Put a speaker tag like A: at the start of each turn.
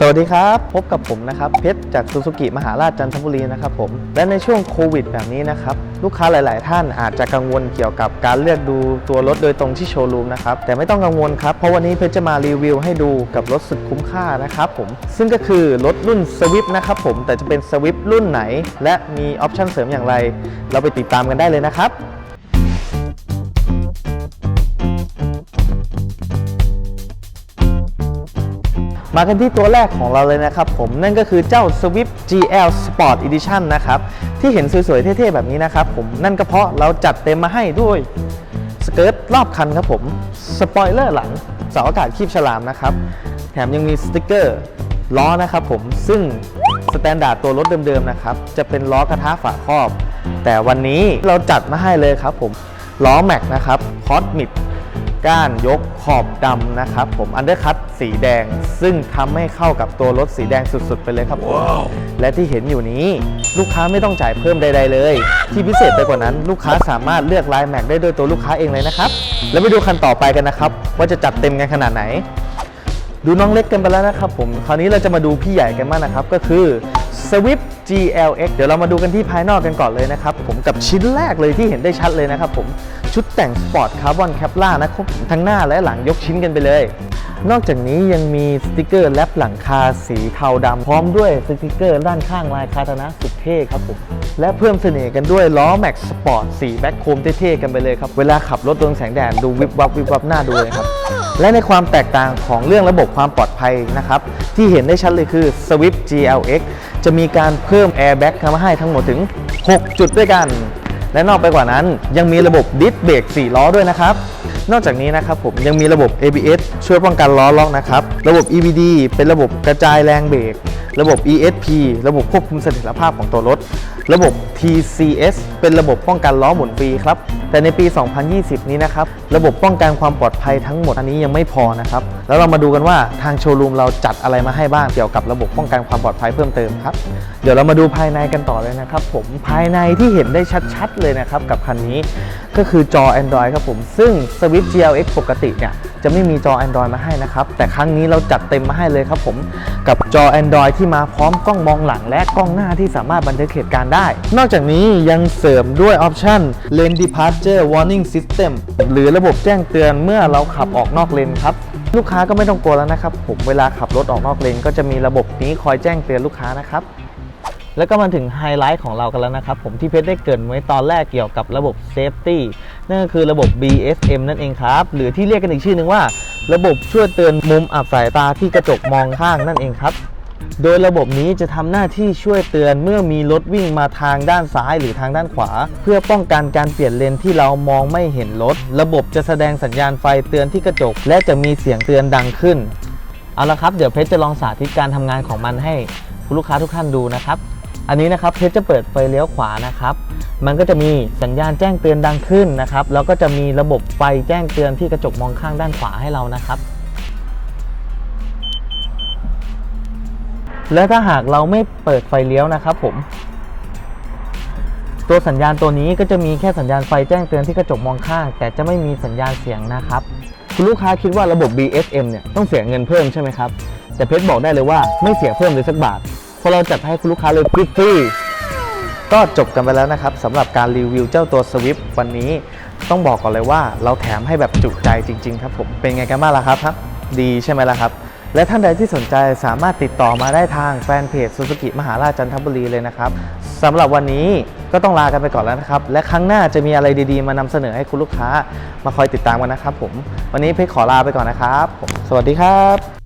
A: สวัสดีครับ พบกับผมนะครับ เพชรจากซูซูกิมหาราชจันทบุรีนะครับผม และในช่วงโควิดแบบนี้นะครับ ลูกค้าหลาย ๆ ท่านอาจจะกังวลเกี่ยวกับการเลือกดูตัวรถโดยตรงที่โชว์รูมนะครับ แต่ไม่ต้องกังวลครับ เพราะวันนี้เพชรจะมารีวิวให้ดูกับรถสุดคุ้มค่านะครับผม ซึ่งก็คือรถรุ่นสวิฟนะครับผม แต่จะเป็นสวิฟรุ่นไหน และมีออปชั่นเสริมอย่างไร เราไปติดตามกันได้เลยนะครับ มากันที่ตัวแรกของเราเลยนะครับผมนั่นก็คือเจ้า Swift GL Sport Edition นะครับที่เห็นสวยๆ เท่ๆ แบบนี้นะครับผมนั่นก็เพราะเราจัดเต็มมาให้ด้วยสเกิร์ตรอบคันครับผมสปอยเลอร์หลังเสาอากาศคีบฉลามนะครับแถมยังมีสติกเกอร์ล้อนะครับผมซึ่งสแตนดาร์ดตัวรถเดิมๆนะครับจะเป็นล้อกระทะฝาครอบ แต่วันนี้เราจัดมาให้เลยครับผมล้อแม็กนะครับคอสมิด ก้านยกขอบดำนะครับ ผมอันเดอร์คัตสีแดง ซึ่งทำให้เข้ากับตัวรถสีแดงสุดๆ ไปเลยครับผมและที่เห็นอยู่นี้ลูกค้าไม่ต้องจ่ายเพิ่มใด ๆ เลย ที่พิเศษไปกว่านั้น ลูกค้าสามารถเลือกลายแม็กได้ด้วยตัวลูกค้าเองเลยนะครับ แล้วไปดูคันต่อไปกันนะครับ ว่าจะจัดเต็มกันขนาดไหน ดูน้องเล็กกันไปแล้วนะครับผมคราวนี้เราจะมาดูพี่ใหญ่กันมากนะครับก็คือ Swift GLX เดี๋ยวเรามาดูกันที่ภายนอกกันก่อนเลยนะครับผมกับชิ้นแรกเลยที่เห็นได้ชัดเลยนะครับผมชุดแต่งสปอร์ตคาร์บอนแคปล่านะครับทั้งหน้าและหลังยกชิ้นกันไปเลย นอกจากนี้ยังมีสติกเกอร์แลปหลังคาสีเทาดำพร้อมด้วยสติกเกอร์ด้านข้างลายคาตานะสุดเท่ครับผมและเพิ่มเสน่ห์กันด้วยล้อแม็กสปอร์ตสีแบ็คโคมเท่ๆกันไปเลยครับเวลาขับรถโดนแสงแดดดูวิบวับวิบวับหน้าดูเลยครับ และในความแตกต่างของเรื่องระบบความปลอดภัยนะครับที่เห็นได้ชัดเลยคือ Swift GLX จะมีการเพิ่ม Airbag เข้ามาให้ทั้งหมดถึง 6 จุดด้วยกัน และนอกไปกว่านั้นยังมีระบบดิสเบรก4 ล้อด้วยนะครับ นอกจากนี้นะครับผมยังมีระบบ ABS ช่วยป้องกันล้อล็อกนะครับ ระบบ EBD เป็นระบบกระจายแรงเบรก ระบบ ESP ระบบควบคุมเสถียรภาพของตัวรถ ระบบ TCS เป็นระบบป้องกันล้อหมุนฟรีครับ แต่ในปี 2020 นี้นะครับ ระบบป้องกันความปลอดภัยทั้งหมดอันนี้ยังไม่พอนะครับ แล้วเรามาดูกันว่าทางโชว์รูมเราจัดอะไรมาให้บ้างเกี่ยวกับระบบป้องกันความปลอดภัยเพิ่มเติมครับ เดี๋ยวเรามาดูภายในกันต่อเลยนะครับ ผม ภายในที่เห็นได้ชัดๆเลยนะครับกับคันนี้ ก็คือจอ Android ครับผม ซึ่ง Swift GLX ปกติเนี่ย จะไม่มีจอ Android มาให้นะครับ แต่ครั้งนี้เราจัดเต็มมาให้เลยครับผม กับจอ Android ที่มาพร้อมกล้องมองหลังและกล้องหน้าที่สามารถบันทึกเหตุการณ์ได้ นอกจากนี้ยังเสริมด้วยออปชัน Lane Departure Warning System หรือระบบแจ้งเตือนเมื่อเราขับออกนอกเลนครับลูกค้าก็ไม่ต้องกลัวแล้วนะครับ ผมเวลาขับรถออกนอกเลนก็จะมีระบบนี้คอยแจ้งเตือนลูกค้านะครับแล้วก็มาถึงไฮไลท์ของเรากันแล้วนะครับ ผมที่เพชรได้เกรินไว้ตอนแรกเกี่ยวกับระบบ Safety นั่นก็คือระบบ BSM นั่นเองครับ หรือที่เรียกกันอีกชื่อหนึ่งว่า ระบบช่วยเตือนมุมอับสายตาที่กระจกมองข้างนั่นเองครับ โดยระบบนี้จะทำหน้าที่ช่วยเตือนเมื่อมีรถวิ่งมาทางด้านซ้ายหรือทางด้านขวา เพื่อป้องกันการเปลี่ยนเลนที่เรามองไม่เห็นรถ ระบบจะแสดงสัญญาณไฟเตือนที่กระจก และจะมีเสียงเตือนดังขึ้น เอาละครับ เดี๋ยวเพชรจะลองสาธิตการทำงานของมันให้คุณลูกค้าทุกท่านดูนะครับ อันนี้นะครับเพชรจะเปิดไฟเลี้ยวขวานะครับ มันก็จะมีสัญญาณแจ้งเตือนดังขึ้นนะครับ แล้วก็จะมีระบบไฟแจ้งเตือนที่กระจกมองข้างด้านขวาให้เรานะครับ และถ้าหากเราไม่เปิดไฟเลี้ยวนะครับผม ตัวสัญญาณตัวนี้ก็จะมีแค่สัญญาณไฟแจ้งเตือนที่กระจกมองข้าง แต่จะไม่มีสัญญาณเสียงนะครับ คุณลูกค้าคิดว่าระบบ BSM เนี่ยต้องเสียเงินเพิ่มใช่ไหมครับ แต่เพชรบอกได้เลยว่าไม่เสียเพิ่มเลยสักบาท เพราะเราจัดให้คุณลูกค้าเลยฟรี ก็จบกันไปแล้วนะครับสำหรับการรีวิวเจ้าตัว Swift วันนี้ต้องบอกก่อนเลยว่าเราแถมให้แบบจุใจจริง ๆ ครับผมเป็นไงกันบ้างล่ะครับครับ ดีใช่ไหมล่ะครับ และท่านใดที่สนใจสามารถติดต่อมาได้ทางแฟนเพจซูซูกิมหาราชจันทบุรีเลยนะครับสำหรับวันนี้ก็ต้องลากันไปก่อนแล้วนะครับ และครั้งหน้าจะมีอะไรดีๆ มานำเสนอให้คุณลูกค้ามาคอยติดตามกันนะครับผมวันนี้เพชรขอลาไปก่อนนะครับผมสวัสดีครับ